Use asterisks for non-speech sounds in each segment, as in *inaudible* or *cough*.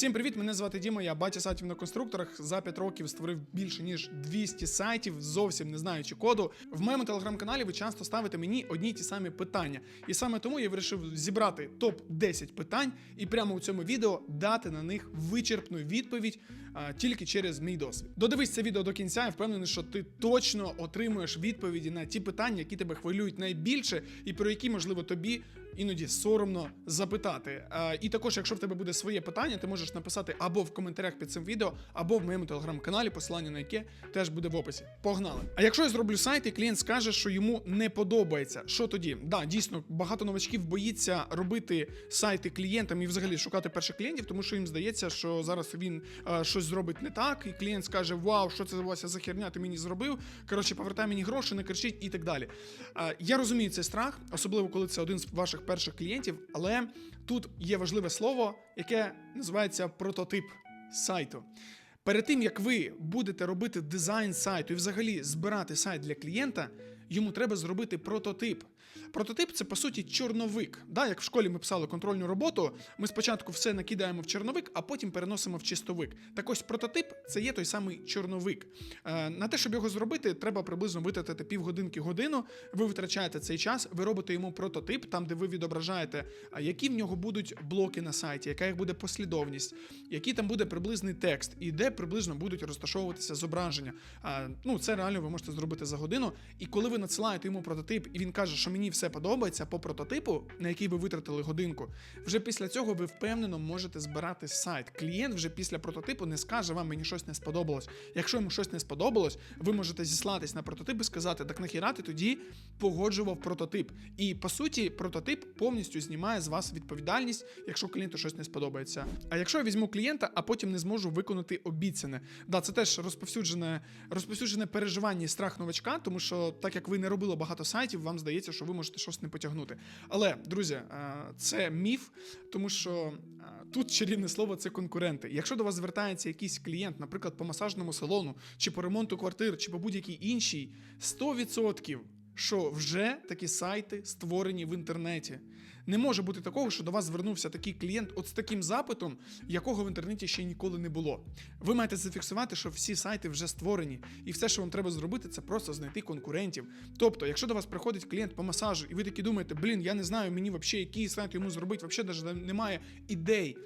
Всім привіт! Мене звати Діма. Я батя сайтів на конструкторах. За 5 років створив більше ніж 200 сайтів, зовсім не знаючи коду. В моєму телеграм-каналі ви часто ставите мені одні й ті самі питання. І саме тому я вирішив зібрати топ 10 питань і прямо у цьому відео дати на них вичерпну відповідь а, тільки через мій досвід. Додивись це відео до кінця. Я впевнений, що ти точно отримуєш відповіді на ті питання, які тебе хвилюють найбільше, і про які можливо тобі іноді соромно запитати. А, і також, якщо в тебе буде своє питання, ти можеш написати або в коментарях під цим відео, або в моєму телеграм-каналі, посилання на яке теж буде в описі. Погнали! А якщо я зроблю сайт, і клієнт скаже, що йому не подобається, що тоді? Да, дійсно, багато новачків боїться робити сайти клієнтам і взагалі шукати перших клієнтів, тому що їм здається, що зараз він е, щось зробить не так, і клієнт скаже: Вау, що це Вася за херня, ти мені зробив. Коротше, повертай мені гроші, не кричіть і так далі. Е, я розумію цей страх, особливо коли це один з ваших перших клієнтів, але тут є важливе слово, яке називається прототип сайту. Перед тим як ви будете робити дизайн сайту і взагалі збирати сайт для клієнта, йому треба зробити прототип. Прототип це по суті чорновик. Да, як в школі ми писали контрольну роботу, ми спочатку все накидаємо в чорновик, а потім переносимо в чистовик. Так ось прототип це є той самий чорновик. Е, на те, щоб його зробити, треба приблизно витратити півгодинки годину. Ви витрачаєте цей час, ви робите йому прототип, там де ви відображаєте, які в нього будуть блоки на сайті, яка їх буде послідовність, який там буде приблизний текст, і де приблизно будуть розташовуватися зображення. А, ну це реально ви можете зробити за годину. І коли ви надсилаєте йому прототип, і він каже, що мені все подобається по прототипу, на який ви витратили годинку, вже після цього ви впевнено можете збирати сайт. Клієнт вже після прототипу не скаже вам, мені щось не сподобалось. Якщо йому щось не сподобалось, ви можете зіслатись на прототип і сказати, так нахіра ти тоді погоджував прототип. І по суті, прототип повністю знімає з вас відповідальність, якщо клієнту щось не сподобається. А якщо я візьму клієнта, а потім не зможу виконати обіцяне, да, це теж розповсюджене, розповсюджене переживання і страх новачка, тому що так як ви не робили багато сайтів, вам здається, що ви можете щось не потягнути. Але, друзі, е, це міф, тому що е, тут чарівне слово це конкуренти. Якщо до вас звертається якийсь клієнт, наприклад, по масажному салону, чи по ремонту квартир, чи по будь-якій іншій, 100% що вже такі сайти створені в інтернеті. Не може бути такого, що до вас звернувся такий клієнт от з таким запитом, якого в інтернеті ще ніколи не було. Ви маєте зафіксувати, що всі сайти вже створені, і все, що вам треба зробити, це просто знайти конкурентів. Тобто, якщо до вас приходить клієнт по масажу, і ви такі думаєте, блін, я не знаю, мені взагалі який сайт йому зробити, взагалі навіть немає ідей.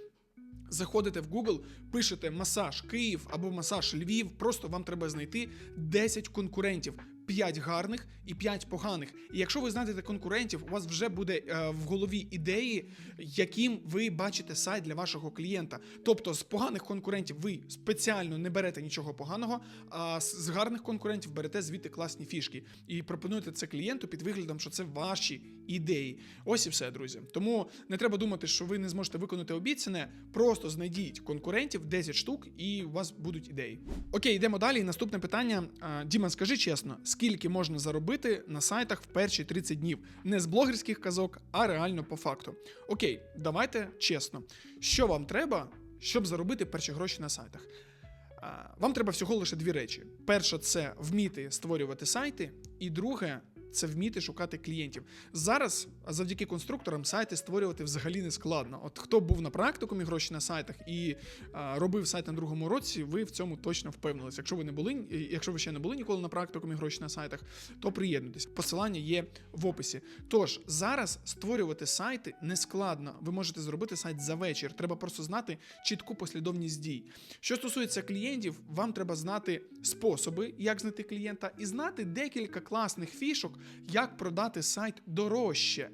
Заходите в Google, пишете масаж Київ або масаж Львів. Просто вам треба знайти 10 конкурентів. 5 гарних і 5 поганих. І якщо ви знайдете конкурентів, у вас вже буде е, в голові ідеї, яким ви бачите сайт для вашого клієнта. Тобто з поганих конкурентів ви спеціально не берете нічого поганого, а з гарних конкурентів берете звідти класні фішки і пропонуєте це клієнту під виглядом, що це ваші ідеї. Ось і все, друзі. Тому не треба думати, що ви не зможете виконати обіцяне. Просто знайдіть конкурентів 10 штук, і у вас будуть ідеї. Окей, йдемо далі. Наступне питання. А, Діма, скажи чесно, скільки можна заробити на сайтах в перші 30 днів? Не з блогерських казок, а реально по факту. Окей, давайте чесно. Що вам треба, щоб заробити перші гроші на сайтах? Вам треба всього лише дві речі: перше, це вміти створювати сайти, і друге. Це вміти шукати клієнтів. Зараз завдяки конструкторам сайти створювати взагалі не складно. От хто був на практикумі гроші на сайтах і а, робив сайт на другому році, ви в цьому точно впевнились. Якщо ви не були, якщо ви ще не були ніколи на практикумі гроші на сайтах, то приєднуйтесь. Посилання є в описі. Тож зараз створювати сайти не складно. Ви можете зробити сайт за вечір. Треба просто знати чітку послідовність дій. Що стосується клієнтів, вам треба знати способи, як знайти клієнта, і знати декілька класних фішок, як продати сайт дорожче.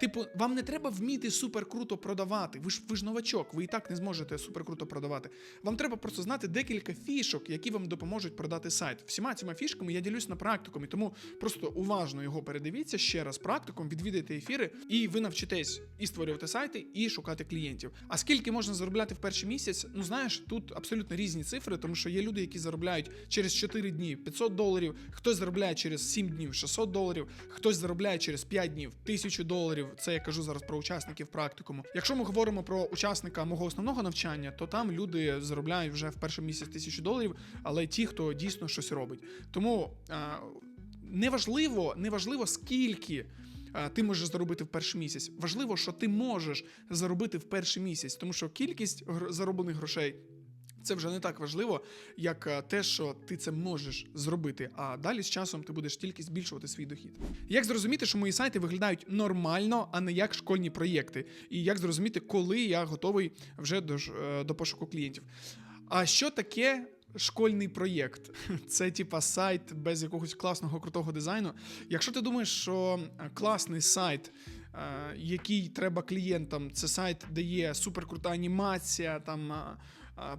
Типу, вам не треба вміти супер круто продавати. Ви ж ви ж новачок, ви і так не зможете супер круто продавати. Вам треба просто знати декілька фішок, які вам допоможуть продати сайт. Всіма цими фішками я ділюсь на практикумі, тому просто уважно його передивіться ще раз практикум, відвідайте ефіри, і ви навчитесь і створювати сайти, і шукати клієнтів. А скільки можна заробляти в перший місяць? Ну знаєш, тут абсолютно різні цифри, тому що є люди, які заробляють через 4 дні 500 доларів, хтось заробляє через 7 днів 600 доларів, хтось заробляє через 5 днів 1000 доларів. Це я кажу зараз про учасників практикуму. Якщо ми говоримо про учасника мого основного навчання, то там люди заробляють вже в перший місяць тисячу доларів, але ті, хто дійсно щось робить. Тому а, неважливо, неважливо скільки ти можеш заробити в перший місяць. Важливо, що ти можеш заробити в перший місяць, тому що кількість зароблених грошей. Це вже не так важливо, як е, те, що ти це можеш зробити. А далі з часом ти будеш тільки збільшувати свій дохід. Як зрозуміти, що мої сайти виглядають нормально, а не як школьні проєкти? І як зрозуміти, коли я готовий вже до, е, до пошуку клієнтів? А що таке? Школьний проєкт *laughs* це типа сайт без якогось класного крутого дизайну. Якщо ти думаєш, що е, класний сайт, який треба клієнтам, це сайт, де є суперкрута анімація, там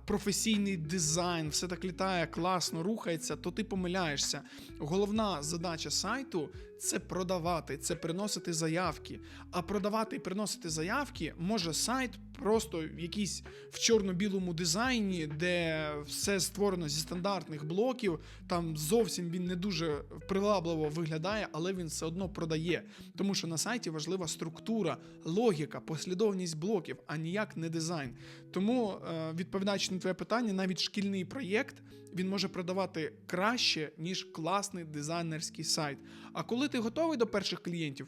професійний дизайн, все так літає, класно рухається, то ти помиляєшся. Головна задача сайту це продавати, це приносити заявки. А продавати і приносити заявки може сайт просто якийсь в чорно-білому дизайні, де все створено зі стандартних блоків. Там зовсім він не дуже привабливо виглядає, але він все одно продає. Тому що на сайті важлива структура, логіка, послідовність блоків, а ніяк не дизайн. Тому, е, відповідаючи на твоє питання, навіть шкільний проєкт він може продавати краще, ніж класний дизайнерський сайт. А коли ти готовий до перших клієнтів,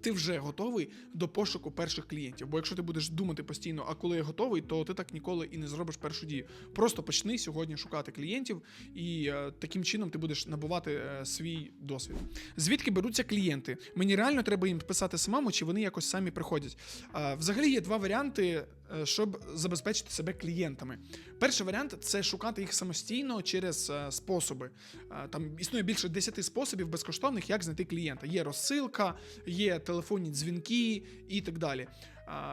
ти вже готовий до пошуку перших клієнтів. Бо якщо ти будеш думати постійно, а коли я готовий, то ти так ніколи і не зробиш першу дію. Просто почни сьогодні шукати клієнтів, і е, таким чином ти будеш набувати е, свій досвід. Звідки беруться клієнти? Мені реально треба їм писати самому, чи вони якось самі приходять. Е, взагалі є два варіанти, щоб забезпечити себе клієнтами. Перший варіант це шукати їх самостійно через е, способи. Е, Там існує більше 10 способів безкоштовних, як знайти клієнта. Є розсилка, є телефонні дзвінки і так далі.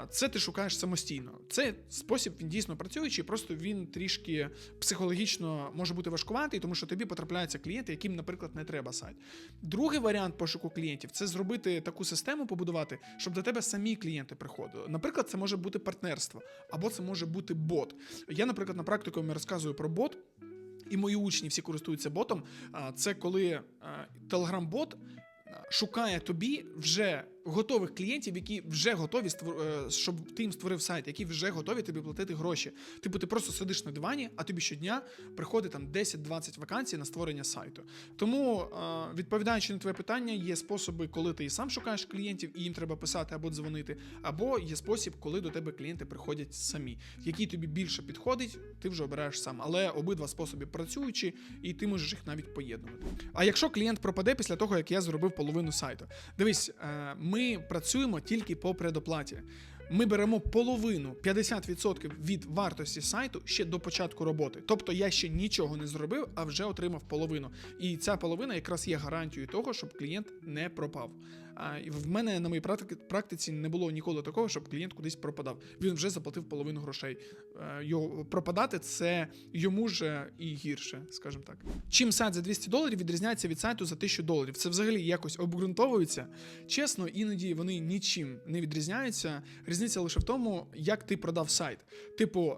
Це ти шукаєш самостійно. Це спосіб він дійсно працюючий, просто він трішки психологічно може бути важкуватий, тому що тобі потрапляються клієнти, яким, наприклад, не треба сайт. Другий варіант пошуку клієнтів це зробити таку систему, побудувати, щоб до тебе самі клієнти приходили. Наприклад, це може бути партнерство, або це може бути бот. Я, наприклад, на практику розказую про бот. І мої учні всі користуються ботом. Це коли телеграм-бот шукає тобі вже готових клієнтів, які вже готові е, щоб ти їм створив сайт, які вже готові тобі платити гроші. Типу, ти просто сидиш на дивані, а тобі щодня приходить там 10-20 вакансій на створення сайту. Тому, е, відповідаючи на твоє питання, є способи, коли ти і сам шукаєш клієнтів, і їм треба писати або дзвонити, або є спосіб, коли до тебе клієнти приходять самі. Який тобі більше підходить, ти вже обираєш сам. Але обидва способи працюючі, і ти можеш їх навіть поєднувати. А якщо клієнт пропаде після того, як я зробив половину сайту, дивись, е, ми працюємо тільки по предоплаті. Ми беремо половину 50% від вартості сайту ще до початку роботи. Тобто я ще нічого не зробив, а вже отримав половину. І ця половина якраз є гарантією того, щоб клієнт не пропав. В мене на моїй практиці не було ніколи такого, щоб клієнт кудись пропадав. Він вже заплатив половину грошей. Е, Його пропадати це йому ж і гірше, скажімо так. Чим сайт за 200 доларів відрізняється від сайту за 1000 доларів? Це взагалі якось обґрунтовується. Чесно, іноді вони нічим не відрізняються. Різниця лише в тому, як ти продав сайт. Типу,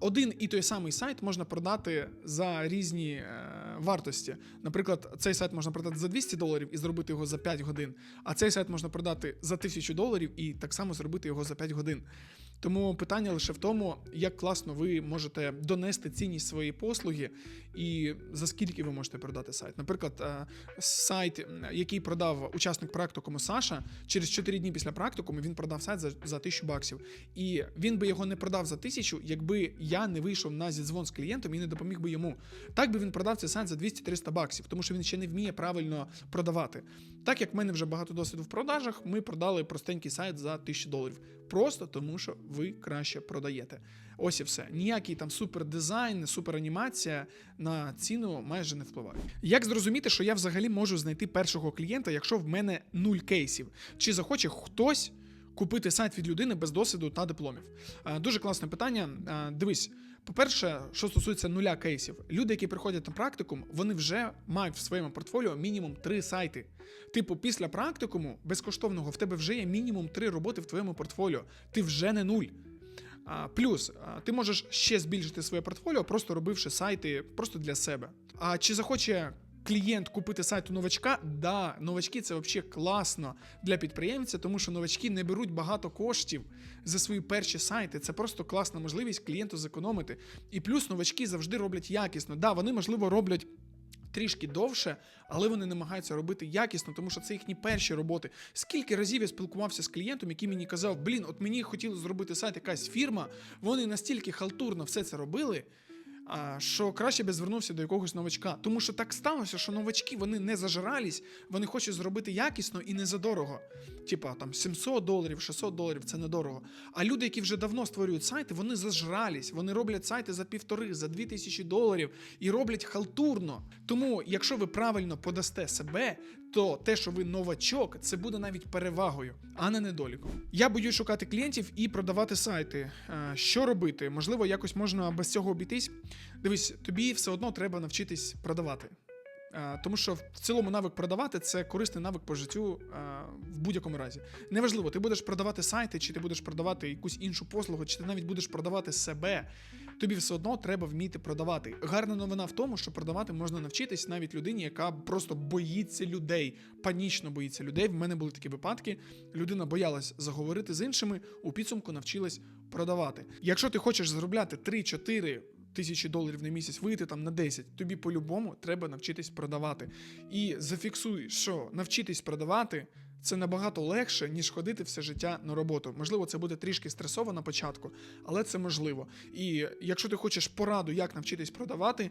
один і той самий сайт можна продати за різні е, вартості. Наприклад, цей сайт можна продати за 200 доларів і зробити його за 5 годин, а цей сайт можна продати за тисячу доларів і так само зробити його за 5 годин. Тому питання лише в тому, як класно ви можете донести цінність своєї послуги і за скільки ви можете продати сайт. Наприклад, е, сайт, який продав учасник практикуму Саша, через 4 дні після практикуму він продав сайт за, за 1000 баксів. І він би його не продав за 1000, якби я не вийшов на зідзвон з клієнтом і не допоміг би йому. Так би він продав цей сайт за 200-300 баксів, тому що він ще не вміє правильно продавати. Так як в мене вже багато досвіду в продажах, ми продали простенький сайт за 1000 доларів. Просто тому, що ви краще продаєте. Ось і все. Ніякий там супердизайн, суперанімація на ціну майже не впливає. Як зрозуміти, що я взагалі можу знайти першого клієнта, якщо в мене нуль кейсів? Чи захоче хтось купити сайт від людини без досвіду та дипломів? Е, Дуже класне питання. Е, Дивись. По-перше, що стосується нуля кейсів, люди, які приходять на практикум, вони вже мають в своєму портфоліо мінімум три сайти. Типу, після практикуму безкоштовного в тебе вже є мінімум три роботи в твоєму портфоліо. Ти вже не нуль. Плюс ти можеш ще збільшити своє портфоліо, просто робивши сайти просто для себе. А чи захоче клієнт купити сайт у новачка? Да, новачки це взагалі класно для підприємця, тому що новачки не беруть багато коштів за свої перші сайти. Це просто класна можливість клієнту зекономити. І плюс новачки завжди роблять якісно. Да, вони можливо роблять. трішки довше, але вони намагаються робити якісно, тому що це їхні перші роботи. Скільки разів я спілкувався з клієнтом, який мені казав: блін, от мені хотіли зробити сайт якась фірма, вони настільки халтурно все це робили. Що краще би звернувся до якогось новачка. Тому що так сталося, що новачки вони не зажрались, вони хочуть зробити якісно і не задорого. Типа там 700 доларів, 600 доларів це недорого. А люди, які вже давно створюють сайти, вони зажрались, вони роблять сайти за півтори, за дві тисячі доларів і роблять халтурно. Тому, якщо ви правильно подасте себе, то те, що ви новачок, це буде навіть перевагою, а не недоліком. Я боюсь шукати клієнтів і продавати сайти. Е, Що робити? Можливо, якось можна без цього обійтись. Дивись, тобі все одно треба навчитись продавати. Е, Тому що в цілому навик продавати це корисний навик по життю е, в будь-якому разі. Неважливо, ти будеш продавати сайти, чи ти будеш продавати якусь іншу послугу, чи ти навіть будеш продавати себе. Тобі все одно треба вміти продавати. Гарна новина в тому, що продавати можна навчитись навіть людині, яка просто боїться людей, панічно боїться людей. В мене були такі випадки. Людина боялась заговорити з іншими, у підсумку навчилась продавати. Якщо ти хочеш заробляти 3-4 тисячі доларів на місяць, вийти там на 10, тобі по-любому треба навчитись продавати. І зафіксуй, що навчитись продавати. Це набагато легше, ніж ходити все життя на роботу. Можливо, це буде трішки стресово на початку, але це можливо. І якщо ти хочеш пораду, як навчитись продавати,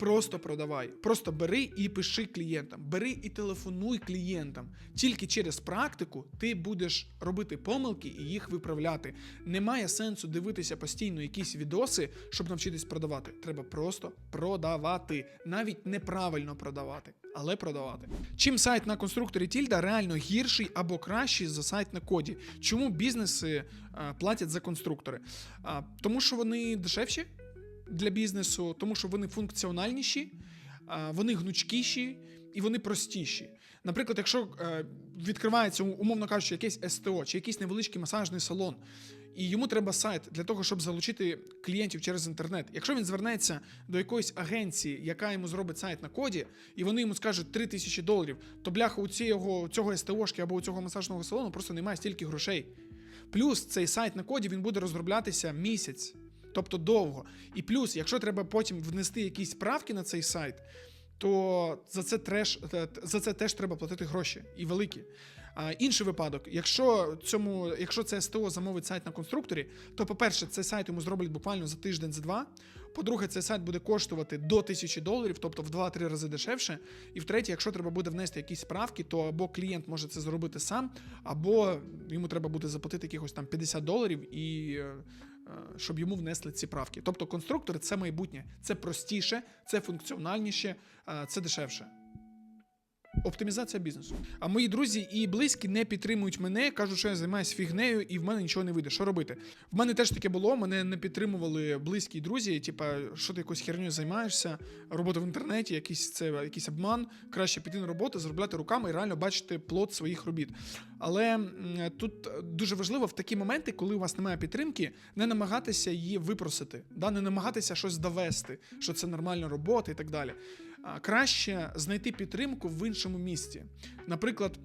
просто продавай. Просто бери і пиши клієнтам, бери і телефонуй клієнтам. Тільки через практику ти будеш робити помилки і їх виправляти. Немає сенсу дивитися постійно якісь відоси, щоб навчитись продавати. Треба просто продавати, навіть неправильно продавати, але продавати. Чим сайт на конструкторі Тільда реально гірший або кращий за сайт на коді? Чому бізнеси а, платять за конструктори? А, тому що вони дешевші для бізнесу, тому що вони функціональніші, вони гнучкіші і вони простіші. Наприклад, якщо е, відкривається, умовно кажучи, якесь СТО чи якийсь невеличкий масажний салон, і йому треба сайт для того, щоб залучити клієнтів через інтернет. Якщо він звернеться до якоїсь агенції, яка йому зробить сайт на коді, і вони йому скажуть 3 тисячі доларів, то бляха у цього, цього СТОшки або у цього масажного салону просто немає стільки грошей. Плюс цей сайт на коді він буде розроблятися місяць, тобто довго. І плюс, якщо треба потім внести якісь правки на цей сайт, то за це треш, е, за це теж треба платити гроші і великі. А, інший випадок, якщо цьому, якщо це СТО замовить сайт на конструкторі, то по-перше, цей сайт йому зроблять буквально за тиждень, за два. По-друге, цей сайт буде коштувати до тисячі доларів, тобто в 2-3 рази дешевше. І втретє, якщо треба буде внести якісь справки, то або клієнт може це зробити сам, або йому треба буде заплатити якихось там 50 доларів і. Е, Щоб йому внесли ці правки. Тобто конструктори це майбутнє, це простіше, це функціональніше, е, це дешевше. Оптимізація бізнесу. А мої друзі і близькі не підтримують мене, кажуть, що я займаюся фігнею і в мене нічого не вийде. Що робити? В мене теж таке було. Мене не підтримували близькі друзі. Типа, що ти якоюсь херню займаєшся, робота в інтернеті, якийсь це якийсь обман. Краще піти на роботу, заробляти руками і реально бачити плод своїх робіт. Але тут дуже важливо в такі моменти, коли у вас немає підтримки, не намагатися її випросити, да? не намагатися щось довести, що це нормальна робота і так далі. Краще знайти підтримку в іншому місті. Наприклад,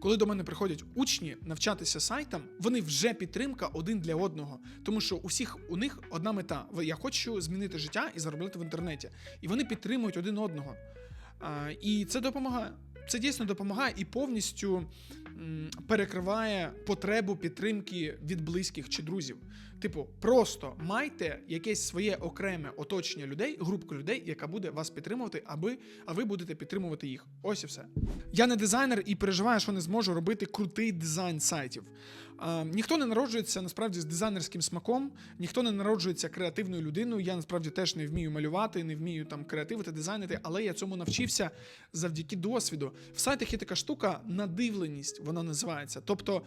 коли до мене приходять учні навчатися сайтам, вони вже підтримка один для одного, тому що усіх у них одна мета. Я хочу змінити життя і заробляти в інтернеті. І вони підтримують один одного. І це допомагає. Це дійсно допомагає і повністю перекриває потребу підтримки від близьких чи друзів. Типу, просто майте якесь своє окреме оточення людей, групку людей, яка буде вас підтримувати, аби а ви будете підтримувати їх. Ось і все. Я не дизайнер і переживаю, що не зможу робити крутий дизайн сайтів. Ніхто не народжується насправді з дизайнерським смаком, ніхто не народжується креативною людиною. Я насправді теж не вмію малювати, не вмію там креативити, дизайнити, але я цьому навчився завдяки досвіду. В сайтах є така штука надивленість, вона називається. Тобто,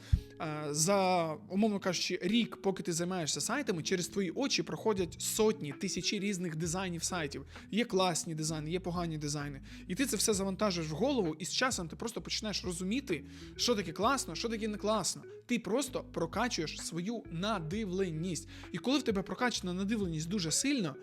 за умовно кажучи, рік, поки ти займаєшся сайтами, через твої очі проходять сотні, тисячі різних дизайнів сайтів. Є класні дизайни, є погані дизайни. І ти це все завантажуєш в голову, і з часом ти просто починаєш розуміти, що таке класно, що таке не класно. Ти просто прокачуєш свою надивленість. І коли в тебе прокачана надивленість дуже сильно.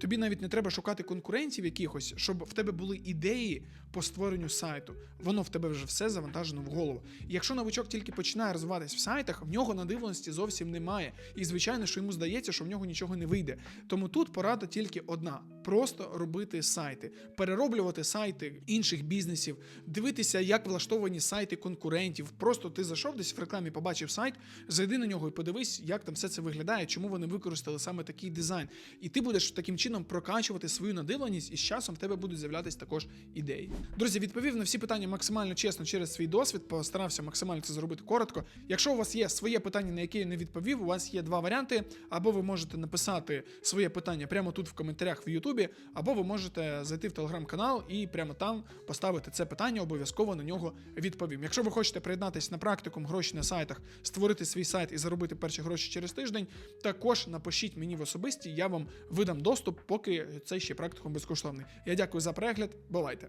Тобі навіть не треба шукати конкурентів якихось, щоб в тебе були ідеї по створенню сайту. Воно в тебе вже все завантажено в голову. І якщо новичок тільки починає розвиватись в сайтах, в нього надивленості зовсім немає. І звичайно, що йому здається, що в нього нічого не вийде. Тому тут порада тільки одна: просто робити сайти, перероблювати сайти інших бізнесів, дивитися, як влаштовані сайти конкурентів. Просто ти зайшов десь в рекламі, побачив сайт, зайди на нього і подивись, як там все це виглядає, чому вони використали саме такий дизайн. І ти будеш таким чином прокачувати свою надивленість, і з часом в тебе будуть з'являтися також ідеї. Друзі, відповів на всі питання максимально чесно через свій досвід, постарався максимально це зробити коротко. Якщо у вас є своє питання, на яке я не відповів, у вас є два варіанти: або ви можете написати своє питання прямо тут в коментарях в Ютубі, або ви можете зайти в телеграм-канал і прямо там поставити це питання, обов'язково на нього відповім. Якщо ви хочете приєднатися на практикум гроші на сайтах, створити свій сайт і заробити перші гроші через тиждень, також напишіть мені в особисті, я вам видам доступ, поки цей ще практикум безкоштовний. Я дякую за перегляд. Бувайте!